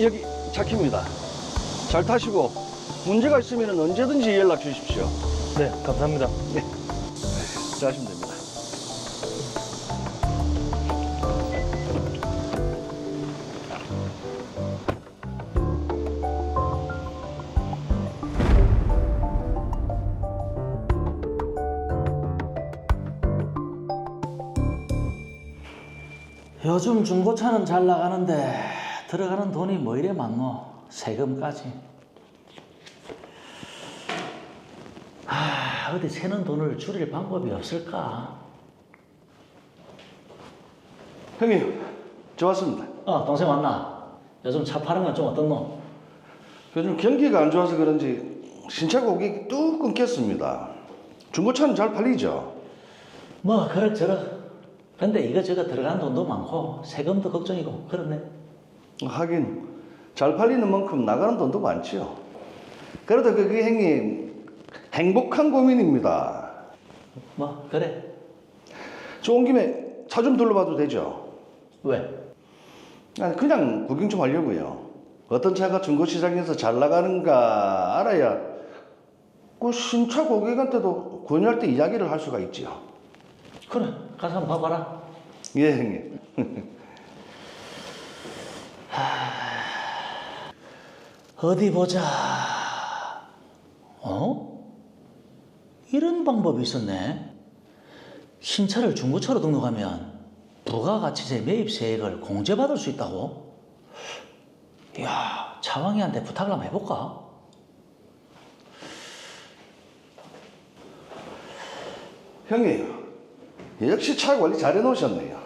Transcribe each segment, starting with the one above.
여기 차키입니다. 잘 타시고 문제가 있으면 언제든지 연락 주십시오. 네, 감사합니다. 잘하시면 됩니다. 요즘 중고차는 잘 나가는데 들어가는 돈이 뭐 이래 많노? 세금까지. 아, 어디 새는 돈을 줄일 방법이 없을까? 형님, 저 왔습니다. 어, 동생 왔나? 요즘 차 파는 건 좀 어떻노? 요즘 경기가 안 좋아서 그런지 신차 고객이 뚝 끊겼습니다. 중고차는 잘 팔리죠? 뭐 그럭저럭. 근데 이거저거 들어가는 돈도 많고 세금도 걱정이고 그렇네. 하긴 잘 팔리는 만큼 나가는 돈도 많지요. 그래도 그게 형님 행복한 고민입니다. 뭐 그래. 좋은 김에 차 좀 둘러봐도 되죠? 왜? 아니, 그냥 구경 좀 하려고요. 어떤 차가 중고 시장에서 잘 나가는가 알아야 그 신차 고객한테도 권유할 때 이야기를 할 수가 있지요. 그래. 가서 한번 봐봐라. 예, 형님. 어디 보자. 어? 이런 방법이 있었네. 신차를 중고차로 등록하면 부가가치세 매입세액을 공제받을 수 있다고? 이야, 차왕이한테 부탁을 한번 해볼까? 형님, 역시 차 관리 잘 해놓으셨네요.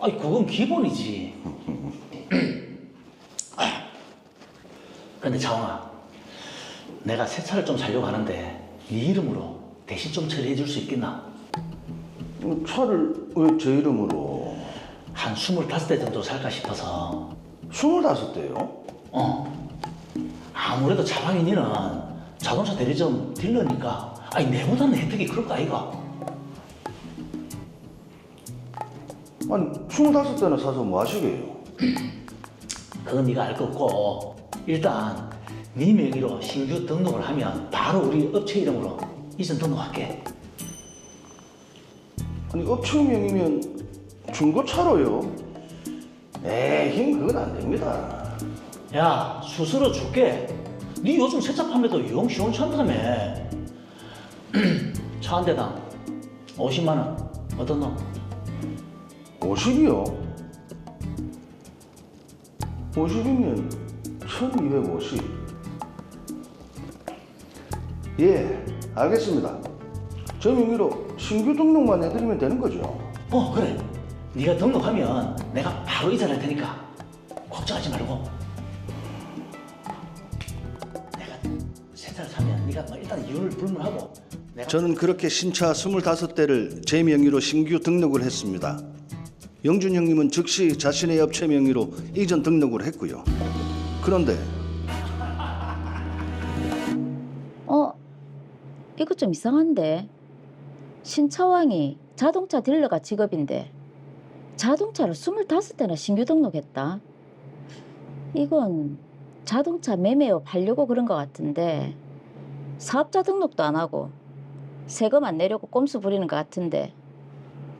아니, 그건 기본이지. 근데 차왕아, 내가 새 차를 좀 사려고 하는데 네 이름으로 대신 좀 처리해 줄 수 있겠나? 음, 차를 왜 제 이름으로? 한 25대 정도 살까 싶어서 25대요? 어. 아무래도 차방이 니는 자동차 대리점 딜러니까 아니 내보다는 혜택이 그럴 거 아이가? 아니, 25대나 사서 뭐 하시게요? 그건 네가 알 거 없고 일단 네 명의로 신규 등록을 하면 바로 우리 업체 이름으로 이전 등록할게 아니, 업체명이면 중고차로요? 에이, 그건 안 됩니다. 야 수수료 줄게 네 요즘 세차 판매도 영 시원찮다며 차 한 대당 50만 원 어떤 놈? 50이요? 50이면 1250. 예, 알겠습니다. 저 명의로 신규 등록만 해드리면 되는 거죠? 어 그래 네가 등록하면 내가 바로 이전할 테니까 걱정하지 말고 내가 세차를 사면 네가 뭐 일단 이유를 불문하고 저는 그렇게 신차 25대를 제 명의로 신규 등록을 했습니다. 영준 형님은 즉시 자신의 업체 명의로 이전 등록을 했고요. 그런데 어, 이거 좀 이상한데. 신차왕이 자동차 딜러가 직업인데 자동차를 25대나 신규 등록했다. 이건 자동차 매매업 하려고 그런 것 같은데 사업자 등록도 안 하고 세금 안 내려고 꼼수 부리는 것 같은데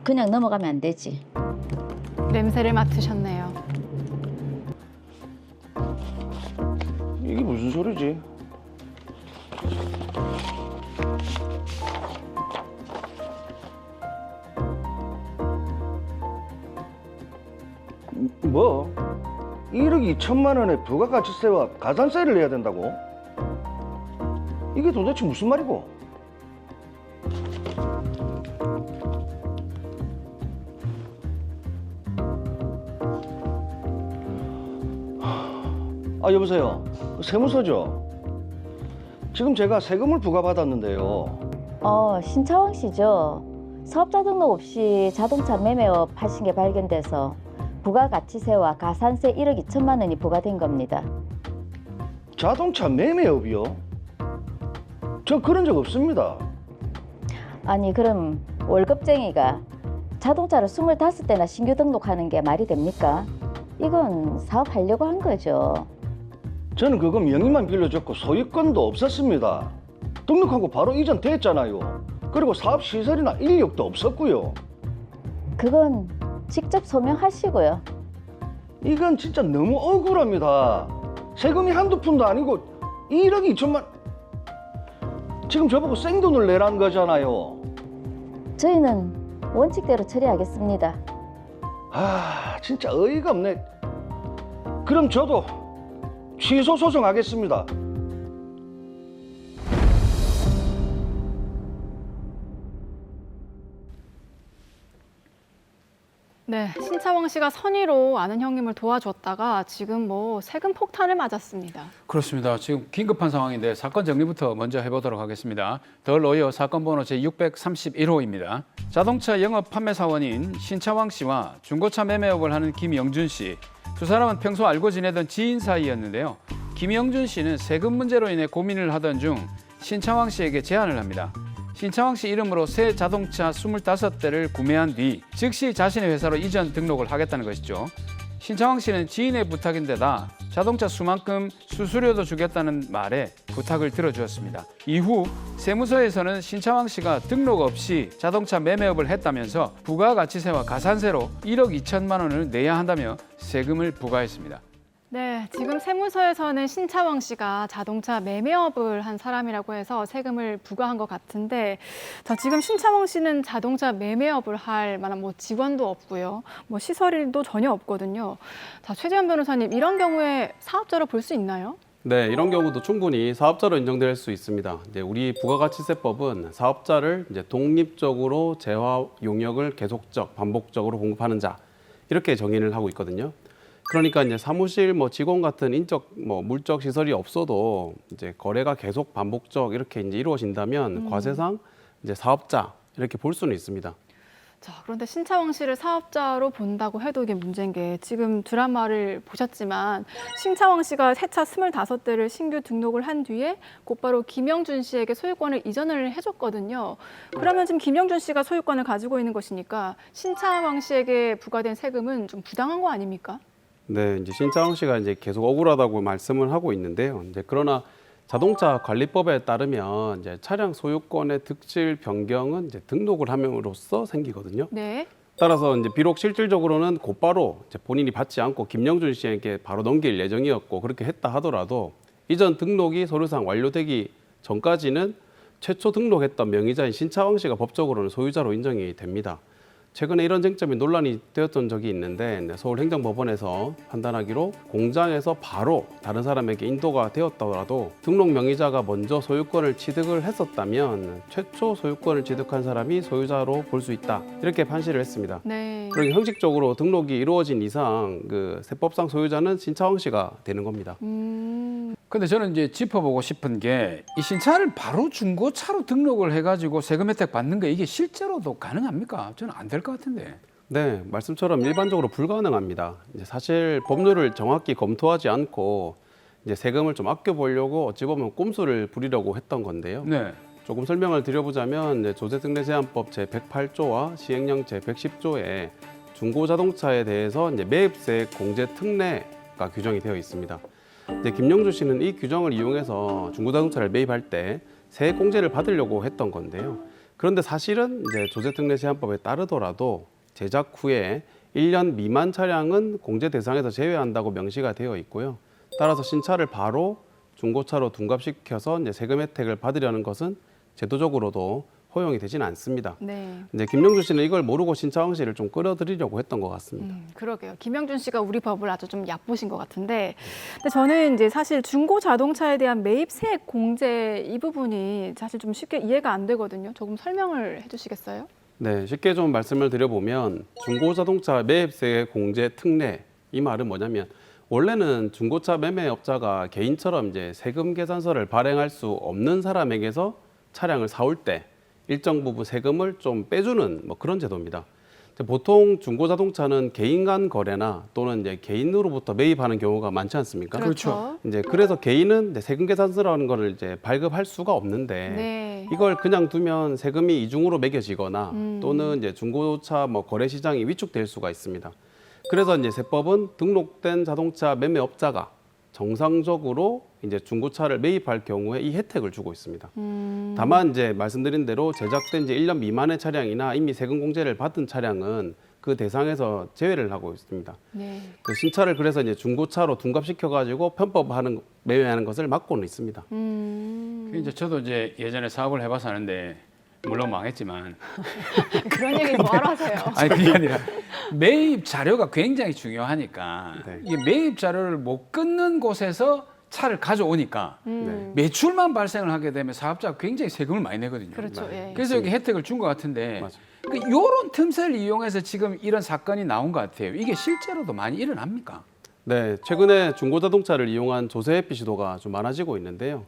그냥 넘어가면 안 되지. 냄새를 맡으셨네요. 이게 무슨 소리지? 뭐? 1억 2천만 원의 부가가치세와 가산세를 내야 된다고? 이게 도대체 무슨 말이고? 아 여보세요 세무서죠? 지금 제가 세금을 부과받았는데요 어, 신차왕 씨죠. 사업자 등록 없이 자동차 매매업 하신 게 발견돼서 부가가치세와 가산세 1억 2천만 원이 부과된 겁니다. 자동차 매매업이요? 저 그런 적 없습니다 아니 그럼 월급쟁이가 자동차를 25대나 신규 등록하는 게 말이 됩니까? 이건 사업하려고 한 거죠. 저는 그거 명의만 빌려줬고 소유권도 없었습니다. 등록하고 바로 이전 됐잖아요. 그리고 사업 시설이나 인력도 없었고요. 그건 직접 소명하시고요. 이건 진짜 너무 억울합니다. 세금이 한두 푼도 아니고 1억 2천만. 지금 저보고 생돈을 내라는 거잖아요. 저희는 원칙대로 처리하겠습니다. 아, 진짜 어이가 없네. 그럼 저도 취소 소송하겠습니다. 네, 신차왕 씨가 선의로 아는 형님을 도와줬다가 지금 뭐 세금 폭탄을 맞았습니다. 그렇습니다. 지금 긴급한 상황인데 사건 정리부터 먼저 해보도록 하겠습니다. 더 로이어 사건 번호 제631호입니다. 자동차 영업 판매 사원인 신차왕 씨와 중고차 매매업을 하는 김영준 씨. 두 사람은 평소 알고 지내던 지인 사이였는데요. 김영준 씨는 세금 문제로 인해 고민을 하던 중 신차왕 씨에게 제안을 합니다. 신차왕 씨 이름으로 새 자동차 25대를 구매한 뒤 즉시 자신의 회사로 이전 등록을 하겠다는 것이죠. 신창왕 씨는 지인의 부탁인데다 자동차 수만큼 수수료도 주겠다는 말에 부탁을 들어주었습니다. 이후 세무서에서는 신창왕 씨가 등록 없이 자동차 매매업을 했다면서 부가가치세와 가산세로 1억 2천만 원을 내야 한다며 세금을 부과했습니다. 네, 지금 세무서에서는 신차왕 씨가 자동차 매매업을 한 사람이라고 해서 세금을 부과한 것 같은데, 자, 지금 신차왕 씨는 자동차 매매업을 할 만한 뭐 직원도 없고요, 뭐 시설도 전혀 없거든요. 자, 최재현 변호사님, 이런 경우에 사업자로 볼 수 있나요? 네, 이런 경우도 충분히 사업자로 인정될 수 있습니다. 이제 우리 부가가치세법은 사업자를 이제 독립적으로 재화 용역을 계속적, 반복적으로 공급하는 자 이렇게 정의를 하고 있거든요. 그러니까 이제 사무실 뭐 직원 같은 인적 뭐 물적 시설이 없어도 이제 거래가 계속 반복적 이렇게 이제 이루어진다면 과세상 이제 사업자 이렇게 볼 수는 있습니다. 자, 그런데 신차왕 씨를 사업자로 본다고 해도 이게 문제인 게 지금 드라마를 보셨지만 신차왕 씨가 새차 25대를 신규 등록을 한 뒤에 곧바로 김영준 씨에게 소유권을 이전을 해줬거든요. 그러면 지금 김영준 씨가 소유권을 가지고 있는 것이니까 신차왕 씨에게 부과된 세금은 좀 부당한 거 아닙니까? 네, 이제 신창훈 씨가 이제 계속 억울하다고 말씀을 하고 있는데요. 이제 그러나 자동차 관리법에 따르면 이제 차량 소유권의 득실 변경은 이제 등록을 함으로써 생기거든요. 네. 따라서 이제 비록 실질적으로는 곧바로 이제 본인이 받지 않고 김영준 씨에게 바로 넘길 예정이었고 그렇게 했다 하더라도 이전 등록이 서류상 완료되기 전까지는 최초 등록했던 명의자인 신차왕 씨가 법적으로는 소유자로 인정이 됩니다. 최근에 이런 쟁점이 논란이 되었던 적이 있는데 네, 서울행정법원에서 판단하기로 공장에서 바로 다른 사람에게 인도가 되었더라도 등록 명의자가 먼저 소유권을 취득을 했었다면 최초 소유권을 취득한 사람이 소유자로 볼 수 있다 이렇게 판시를 했습니다. 네. 그러니 형식적으로 등록이 이루어진 이상 그 세법상 소유자는 신차왕 씨가 되는 겁니다. 음, 근데 저는 이제 짚어보고 싶은 게 이 신차를 바로 중고차로 등록을 해가지고 세금 혜택 받는 게 이게 실제로도 가능합니까? 저는 안 될 것 같은데. 네, 말씀처럼 일반적으로 불가능합니다. 이제 사실 법률을 정확히 검토하지 않고 이제 세금을 좀 아껴 보려고 어찌 보면 꼼수를 부리려고 했던 건데요. 네. 조금 설명을 드려보자면 이제 조세등록제한법 제 108조와 시행령 제 110조에 중고 자동차에 대해서 이제 매입세 공제 특례가 규정이 되어 있습니다. 이제 김영주 씨는 이 규정을 이용해서 중고 자동차를 매입할 때 세액 공제를 받으려고 했던 건데요. 그런데 사실은 이제 조세특례 제한법에 따르더라도 제작 후에 1년 미만 차량은 공제 대상에서 제외한다고 명시가 되어 있고요. 따라서 신차를 바로 중고차로 둔갑시켜서 이제 세금 혜택을 받으려는 것은 제도적으로도 허용이 되지는 않습니다. 네. 이제 김영주 씨는 이걸 모르고 신차왕 씨를 좀 끌어들이려고 했던 것 같습니다. 음, 그러게요. 김영준 씨가 우리 법을 아주 좀 얕보신 것 같은데, 근데 저는 이제 사실 중고 자동차에 대한 매입 세액 공제 이 부분이 사실 좀 쉽게 이해가 안 되거든요. 조금 설명을 해주시겠어요? 네, 쉽게 좀 말씀을 드려보면 중고 자동차 매입세 공제 특례 이 말은 뭐냐면 원래는 중고차 매매업자가 개인처럼 이제 세금 계산서를 발행할 수 없는 사람에게서 차량을 사올 때 일정 부분 세금을 좀 빼주는 뭐 그런 제도입니다. 보통 중고 자동차는 개인 간 거래나 또는 이제 개인으로부터 매입하는 경우가 많지 않습니까? 그렇죠. 이제 그래서 개인은 세금 계산서라는 거를 이제 발급할 수가 없는데 네. 이걸 그냥 두면 세금이 이중으로 매겨지거나 음. 또는 이제 중고차 뭐 거래 시장이 위축될 수가 있습니다. 그래서 이제 세법은 등록된 자동차 매매업자가 정상적으로 이제 중고차를 매입할 경우에 이 혜택을 주고 있습니다. 음. 다만 이제 말씀드린 대로 제작된 지 1년 미만의 차량이나 이미 세금 공제를 받은 차량은 그 대상에서 제외를 하고 있습니다. 네. 그 신차를 그래서 이제 중고차로 둔갑시켜 가지고 편법하는 매매하는 것을 막고는 있습니다. 음. 그 이제 저도 이제 예전에 사업을 해봐서 하는데 물론 망했지만 그런 얘기 뭐하러 하세요? 아니 그게 아니라 매입 자료가 굉장히 중요하니까 네. 이 매입 자료를 못 끊는 곳에서 차를 가져오니까 음. 매출만 발생을 하게 되면 사업자가 굉장히 세금을 많이 내거든요. 그렇죠. 예. 그래서 여기 혜택을 준 것 같은데. 그 요런 틈새를 이용해서 지금 이런 사건이 나온 것 같아요. 이게 실제로도 많이 일어납니까? 네, 최근에 중고 자동차를 이용한 조세 회피 시도가 좀 많아지고 있는데요.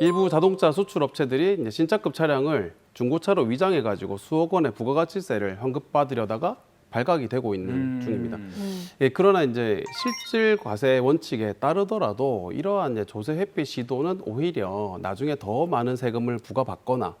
일부 자동차 수출 업체들이 이제 신차급 차량을 중고차로 위장해 가지고 수억 원의 부가가치세를 환급받으려다가 발각이 되고 있는 음. 중입니다. 음. 예, 그러나 이제 실질 과세 원칙에 따르더라도 이러한 이제 조세 회피 시도는 오히려 나중에 더 많은 세금을 부과받거나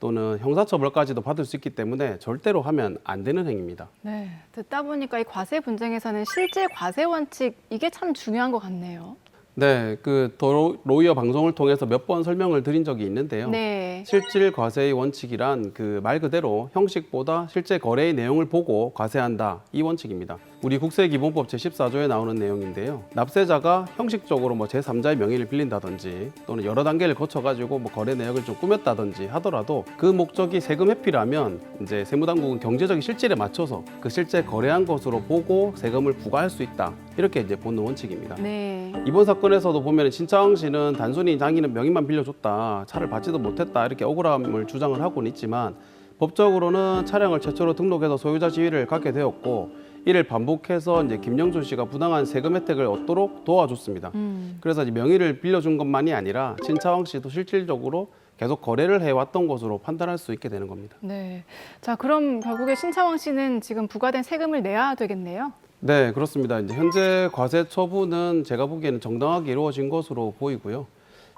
또는 형사처벌까지도 받을 수 있기 때문에 절대로 하면 안 되는 행위입니다. 네. 듣다 보니까 이 과세 분쟁에서는 실질 과세 원칙 이게 참 중요한 것 같네요. 네, 그더 로이어 방송을 통해서 몇 번 설명을 드린 적이 있는데요. 네. 실질 과세의 원칙이란 그 말 그대로 형식보다 실제 거래의 내용을 보고 과세한다 이 원칙입니다. 우리 국세기본법 제14조에 나오는 내용인데요. 납세자가 형식적으로 뭐 제3자의 명의를 빌린다든지 또는 여러 단계를 거쳐가지고 뭐 거래 내역을 좀 꾸몄다든지 하더라도 그 목적이 세금 회피라면 이제 세무당국은 경제적인 실질에 맞춰서 그 실제 거래한 것으로 보고 세금을 부과할 수 있다 이렇게 이제 보는 원칙입니다. 네. 이번 사건에서도 보면 신차왕 씨는 단순히 자기는 명의만 빌려줬다, 차를 받지도 못했다 이렇게 억울함을 주장을 하고는 있지만 법적으로는 차량을 최초로 등록해서 소유자 지위를 갖게 되었고 이를 반복해서 이제 김영준 씨가 부당한 세금 혜택을 얻도록 도와줬습니다. 음. 그래서 이제 명의를 빌려준 것만이 아니라 신차왕 씨도 실질적으로 계속 거래를 해왔던 것으로 판단할 수 있게 되는 겁니다. 네. 자, 그럼 결국에 신차왕 씨는 지금 부과된 세금을 내야 되겠네요. 네, 그렇습니다. 이제 현재 과세 처분은 제가 보기에는 정당하게 이루어진 것으로 보이고요.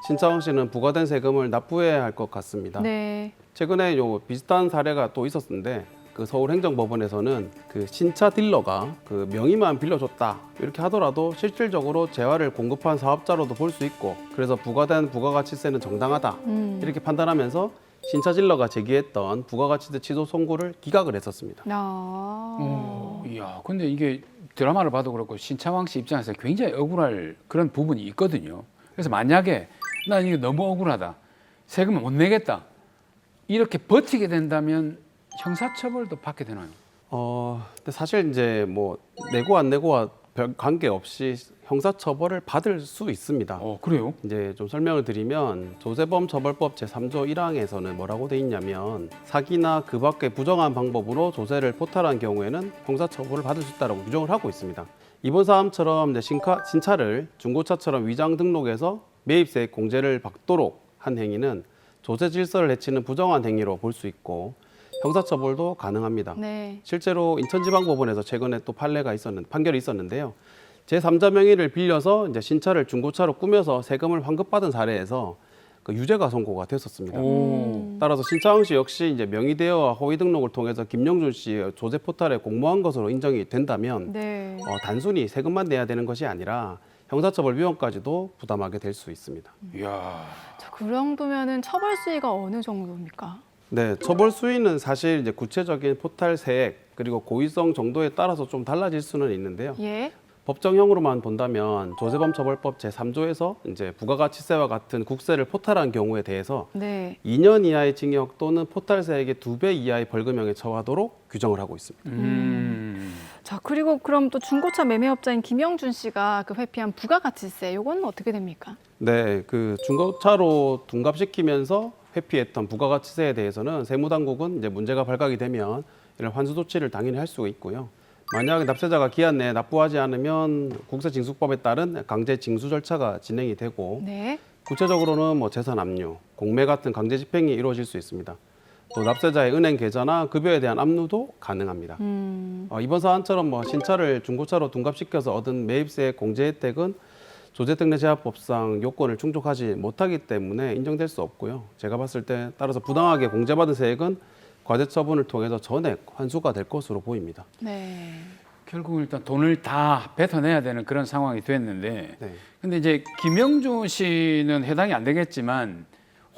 신차왕 씨는 부과된 세금을 납부해야 할 것 같습니다. 네. 최근에 요 비슷한 사례가 또 있었는데 그 서울행정법원에서는 그 신차 딜러가 그 명의만 빌려줬다 이렇게 하더라도 실질적으로 재화를 공급한 사업자로도 볼 수 있고 그래서 부과된 부가가치세는 정당하다 음. 이렇게 판단하면서 신차 딜러가 제기했던 부가가치세 취소 선고를 기각을 했었습니다. 아. 어, 이야, 근데 이게 드라마를 봐도 그렇고 신차왕 씨 입장에서 굉장히 억울할 그런 부분이 있거든요. 그래서 만약에 난 이게 너무 억울하다, 세금을 못 내겠다 이렇게 버티게 된다면 형사처벌도 받게 되나요? 어, 근데 사실 이제 뭐 내고 안 내고와 별 관계 없이 형사처벌을 받을 수 있습니다. 어, 그래요? 이제 좀 설명을 드리면 조세범 처벌법 제3조 1항에서는 뭐라고 돼 있냐면 사기나 그 밖의 부정한 방법으로 조세를 포탈한 경우에는 형사처벌을 받을 수 있다고 규정을 하고 있습니다. 이번 사안처럼 이제 신카, 신차를 중고차처럼 위장 등록해서 매입세 공제를 받도록 한 행위는 조세 질서를 해치는 부정한 행위로 볼 수 있고 형사처벌도 가능합니다. 네. 실제로 인천지방법원에서 최근에 또 판례가 있었는 판결이 있었는데요. 제3자 명의를 빌려서 이제 신차를 중고차로 꾸며서 세금을 환급받은 사례에서 그 유죄가 선고가 됐었습니다. 오. 따라서 신차왕 씨 역시 이제 명의 대여와 허위 등록을 통해서 김영준 씨의 조세 포탈에 공모한 것으로 인정이 된다면 네. 어, 단순히 세금만 내야 되는 것이 아니라 형사처벌 위험까지도 부담하게 될 수 있습니다. 이야. 자, 그 정도면은 처벌 수위가 어느 정도입니까? 네, 처벌 수위는 사실 이제 구체적인 포탈 세액 그리고 고의성 정도에 따라서 좀 달라질 수는 있는데요. 예. 법정형으로만 본다면 조세범 처벌법 제3조에서 이제 부가가치세와 같은 국세를 포탈한 경우에 대해서 네. 2년 이하의 징역 또는 포탈세액의 2배 이하의 벌금형에 처하도록 규정을 하고 있습니다. 음. 자, 그리고 그럼 또 중고차 매매업자인 김영준 씨가 그 회피한 부가가치세 요거는 어떻게 됩니까? 네, 그 중고차로 둔갑시키면서 회피했던 부가가치세에 대해서는 세무당국은 이제 문제가 발각이 되면 이런 환수 조치를 당연히 할 수가 있고요. 만약 납세자가 기한 내에 납부하지 않으면 국세징수법에 따른 강제 징수 절차가 진행이 되고 네. 구체적으로는 뭐 재산 압류, 공매 같은 강제 집행이 이루어질 수 있습니다. 또 납세자의 은행 계좌나 급여에 대한 압류도 가능합니다. 음. 어, 이번 사안처럼 뭐 신차를 중고차로 둔갑시켜서 얻은 매입세 공제 혜택은 조세특례제한법상 요건을 충족하지 못하기 때문에 인정될 수 없고요. 제가 봤을 때 따라서 부당하게 공제받은 세액은 과세 처분을 통해서 전액 환수가 될 것으로 보입니다. 네. 결국 일단 돈을 다 뱉어내야 되는 그런 상황이 됐는데 네. 근데 이제 김영준 씨는 해당이 안 되겠지만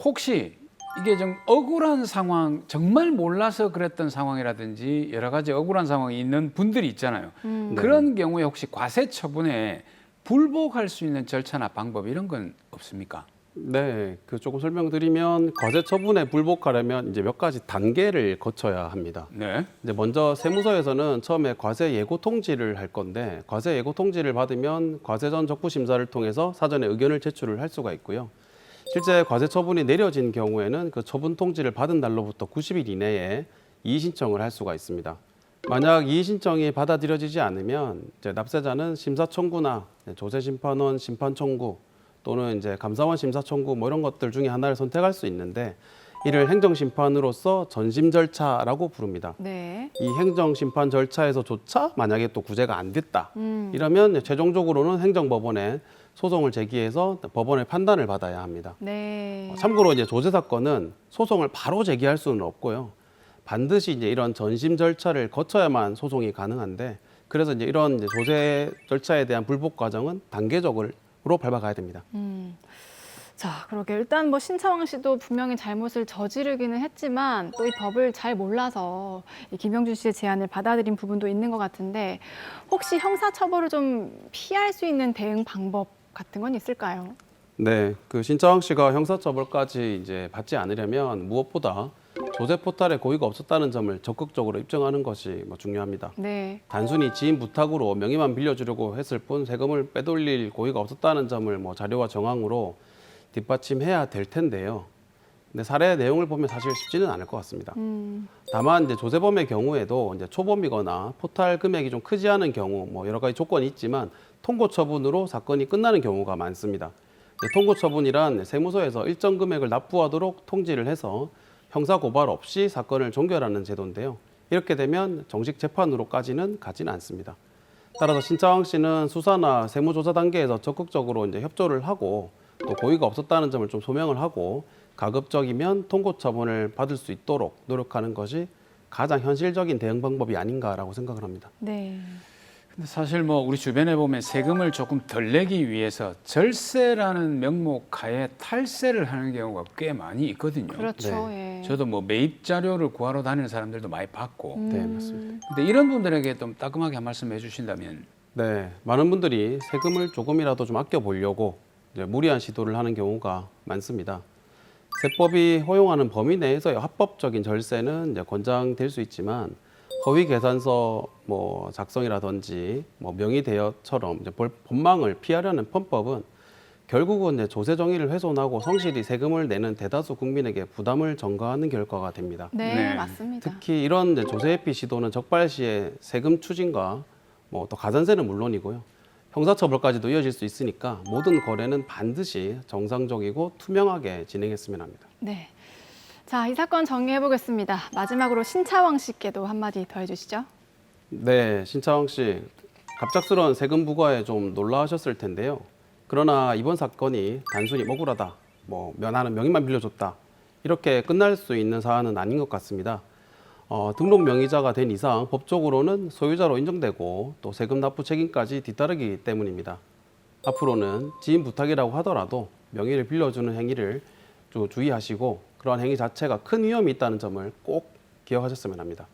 혹시 이게 좀 억울한 상황 정말 몰라서 그랬던 상황이라든지 여러 가지 억울한 상황이 있는 분들이 있잖아요. 음. 네. 그런 경우에 혹시 과세 처분에 불복할 수 있는 절차나 방법 이런 건 없습니까? 네, 그 조금 설명드리면 과세 처분에 불복하려면 이제 몇 가지 단계를 거쳐야 합니다. 네. 이제 먼저 세무서에서는 처음에 과세 예고 통지를 할 건데 과세 예고 통지를 받으면 과세 전 적부 심사를 통해서 사전에 의견을 제출을 할 수가 있고요. 실제 과세 처분이 내려진 경우에는 그 처분 통지를 받은 날로부터 90일 이내에 이의 신청을 할 수가 있습니다. 만약 이의 신청이 받아들여지지 않으면 이제 납세자는 심사 청구나 조세 심판원 심판 청구 또는 이제 감사원 심사 청구 뭐 이런 것들 중에 하나를 선택할 수 있는데 이를 행정 심판으로서 전심 절차라고 부릅니다. 네. 이 행정 심판 절차에서조차 만약에 또 구제가 안 됐다. 음. 이러면 최종적으로는 행정법원에 소송을 제기해서 법원의 판단을 받아야 합니다. 네. 참고로 이제 조세 사건은 소송을 바로 제기할 수는 없고요. 반드시 이제 이런 전심 절차를 거쳐야만 소송이 가능한데 그래서 이제 이런 이제 조세 절차에 대한 불복 과정은 단계적으로 밟아가야 됩니다. 음. 자, 그러게 일단 뭐 신차왕 씨도 분명히 잘못을 저지르기는 했지만 또 이 법을 잘 몰라서 이 김영준 씨의 제안을 받아들인 부분도 있는 것 같은데 혹시 형사 처벌을 좀 피할 수 있는 대응 방법 같은 건 있을까요? 네, 그 신차왕 씨가 형사 처벌까지 이제 받지 않으려면 무엇보다 조세 포탈에 고의가 없었다는 점을 적극적으로 입증하는 것이 뭐 중요합니다. 네. 단순히 지인 부탁으로 명의만 빌려주려고 했을 뿐 세금을 빼돌릴 고의가 없었다는 점을 뭐 자료와 정황으로 뒷받침해야 될 텐데요. 근데 사례 내용을 보면 사실 쉽지는 않을 것 같습니다. 음. 다만 이제 조세범의 경우에도 이제 초범이거나 포탈 금액이 좀 크지 않은 경우 뭐 여러 가지 조건이 있지만 통고 처분으로 사건이 끝나는 경우가 많습니다. 통고 처분이란 세무서에서 일정 금액을 납부하도록 통지를 해서 형사 고발 없이 사건을 종결하는 제도인데요. 이렇게 되면 정식 재판으로까지는 가지는 않습니다. 따라서 신차왕 씨는 수사나 세무조사 단계에서 적극적으로 이제 협조를 하고 또 고의가 없었다는 점을 좀 소명을 하고 가급적이면 통고 처분을 받을 수 있도록 노력하는 것이 가장 현실적인 대응 방법이 아닌가라고 생각을 합니다. 네. 근데 사실 뭐 우리 주변에 보면 세금을 조금 덜 내기 위해서 절세라는 명목 하에 탈세를 하는 경우가 꽤 많이 있거든요. 그렇죠. 예. 저도 뭐 매입 자료를 구하러 다니는 사람들도 많이 봤고. 음. 네, 맞습니다. 근데 이런 분들에게 좀 따끔하게 한 말씀 해주신다면 네, 많은 분들이 세금을 조금이라도 좀 아껴 보려고 무리한 시도를 하는 경우가 많습니다. 세법이 허용하는 범위 내에서의 합법적인 절세는 이제 권장될 수 있지만 허위 계산서 뭐 작성이라든지 뭐 명의 대여처럼 이제 벌- 법망을 피하려는 편법은 결국은 조세 정의를 훼손하고 성실히 세금을 내는 대다수 국민에게 부담을 전가하는 결과가 됩니다. 네, 네. 맞습니다. 특히 이런 조세 회피 시도는 적발 시에 세금 추징과 뭐 또 가산세는 물론이고요. 형사처벌까지도 이어질 수 있으니까 모든 거래는 반드시 정상적이고 투명하게 진행했으면 합니다. 네. 자, 이 사건 정리해 보겠습니다. 마지막으로 신차왕 씨께도 한마디 더 해주시죠. 네, 신차왕 씨 갑작스러운 세금 부과에 좀 놀라하셨을 텐데요. 그러나 이번 사건이 단순히 억울하다, 뭐 면하는 명의만 빌려줬다 이렇게 끝날 수 있는 사안은 아닌 것 같습니다. 어, 등록 명의자가 된 이상 법적으로는 소유자로 인정되고 또 세금 납부 책임까지 뒤따르기 때문입니다. 앞으로는 지인 부탁이라고 하더라도 명의를 빌려주는 행위를 좀 주의하시고 그러한 행위 자체가 큰 위험이 있다는 점을 꼭 기억하셨으면 합니다.